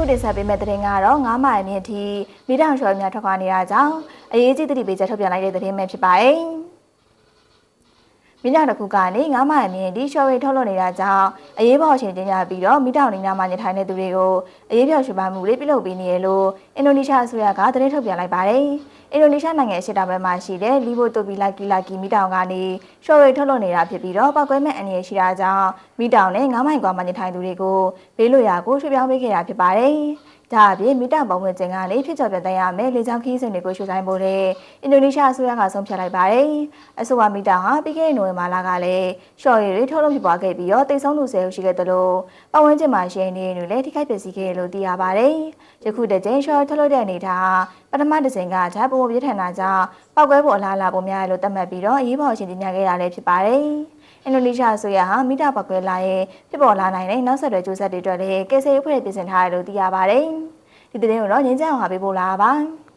ခုတင်ဆက်ပေးမယ့်သတင်းကတော့9မိုင်မြင့်ထိမိတောင်လျှော်များထွက်ခွာနေတာကြောင့်အရေးကြီးသတိပေးချက်ထုတ်ပြန်လိုက်တဲ့သတင်းပဲဖြစ်ပါတယ်။ မိတောင်တစ်ခုကနေ9မိုင်မြင့်ထိလျှော်ရည်ထုတ်လွှတ်နေတာကြောင့်အရေးပေါ်ရှင်ကျင်းကြပြီးတော့မိတောင်နေနာမှာညထိုင်နေသူတွေကိုအရေးပြောရှုပါမှုတွေပြုလုပ်ပေးနေရလို့အင်ဒိုနီးရှားအစိုးရကသတင်းထုတ်ပြန်လိုက်ပါတယ်။အင်ဒိုနီးရှားနိုင်ငံအရှေ့တောင်ဘက်မှာရှိတဲ့လီဘိုတိုပီလာကီလာကီမိတောင်ကနေလျှော်ရည်ထုတ်လွှတ်နေတာဖြစ်ပြီးတော့ပောက်ကွဲမဲ့အနေရရှိတာကြောင့်မိတောင်နဲ့9မိုင်ကွာမှာညထိုင်သူတွေကိုဘေးလွရာကိုရွှေ့ပြောင်းပေးခဲ့တာဖြစ်ပါတယ်။ ဒါအပြင်မိတောင်ပုံဝင်ကျင်ကနေဖြစ်ချော်ပြတဲ့ရမယ်လေကြောင်းခီးစဉ်တွေကိုရွှေ့ဆိုင်ဖို့တဲ့အင်ဒိုနီးရှားအစိုးရကဆုံးဖြတ်လိုက်ပါတယ်။အဆိုပါမိတောင်ဟာပြီးခဲ့တဲ့နိုဝင်ဘာလကလည်းလျှော်ရည်တွေထုတ်လုပ်ဖြစ်ပွားခဲ့ပြီးတော့တိတ်ဆုံးသူဆယ်ဦးရှိခဲ့တယ်လို့ပတ်ဝန်းကျင်မှာရှိနေနေလည်းထိခိုက်ပျက်စီးခဲ့တယ်လို့သိရပါတယ်။ယခုတကြိမ်လျှော်ထုတ်လုပ်တဲ့အနေထား ပထမတစ်ချိန်ကဓာတ်ပုံပြထန်တာကြောင့်ပောက်ကွဲဖို့အလားအလာပုံများတယ်လို့သတ်မှတ်ပြီးတော့အရေးပေါ်ရှင်တင်ပြခဲ့တာလည်းဖြစ်ပါတယ်။အင်ဒိုနီးရှားအစိုးရဟာမိတာပောက်ကွဲလာရဲ့ဖြစ်ပေါ်လာနိုင်တဲ့နောက်ဆက်တွဲကျိုးဆက်တွေအတွက်လည်းကယ်ဆယ်ရေးဖွဲ့ပြင်ဆင်ထားတယ်လို့သိရပါတယ်။ဒီသတင်းကိုတော့ငင်းကြအောင်ဟာပေးပို့လာပါပါ။